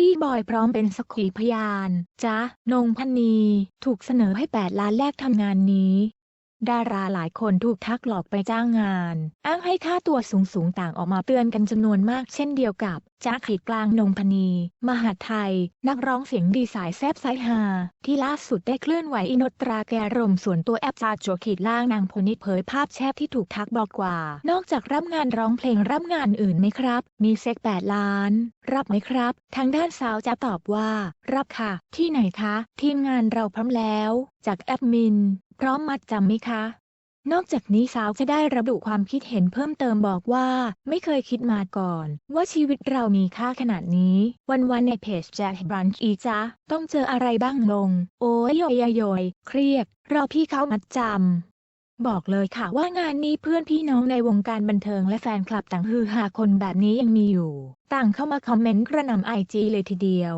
อี้บอยพร้อมเป็นสักขีพยาน จ๊ะ นงพนี ถูกเสนอให้ 8 ล้านแรกทำงานนี้ ดาราหลายคนถูกทักหลอกไปจ้างงาน อ้างให้ค่าตัวสูงสูงต่างออกมาเตือนกันจำนวนมากเช่นเดียวกับจ้าขีดกลางนงพนี มหาไทย นักร้องเสียงดีสายแซบไซฮาที่ล่าสุดได้เคลื่อนไหวอินตราแกรมส่วนตัวแอปซาโจขีดล่างนางพนิดเผยภาพแชบที่ถูกทักบอกว่า นอกจากรับงานร้องเพลงรับงานอื่นไหมครับ มีเซ็ก 8 ล้าน รับไหมครับ ทางด้านสาวจะตอบว่า รับค่ะ ที่ไหนคะ ทีมงานเราพร้อมแล้ว จากแอดมิน พร้อมมัดจำไหมคะ นอกจากนี้สาวจะได้ระบุความคิดเห็นเพิ่มเติมบอกว่า ไม่เคยคิดมาก่อน ว่าชีวิตเรามีค่าขนาดนี้ วันๆในเพจแจ็คบรันช์อีจ้าต้องเจออะไรบ้างลงโอ้ยโยยโยยเครียดรอพี่เขามัดจำบอกเลยค่ะว่างานนี้เพื่อนพี่น้องในวงการบันเทิงและแฟนคลับต่างฮือฮาคนแบบนี้ยังมีอยู่ ต่างเข้ามาคอมเมนต์กระหน่ำไอจีเลยทีเดียว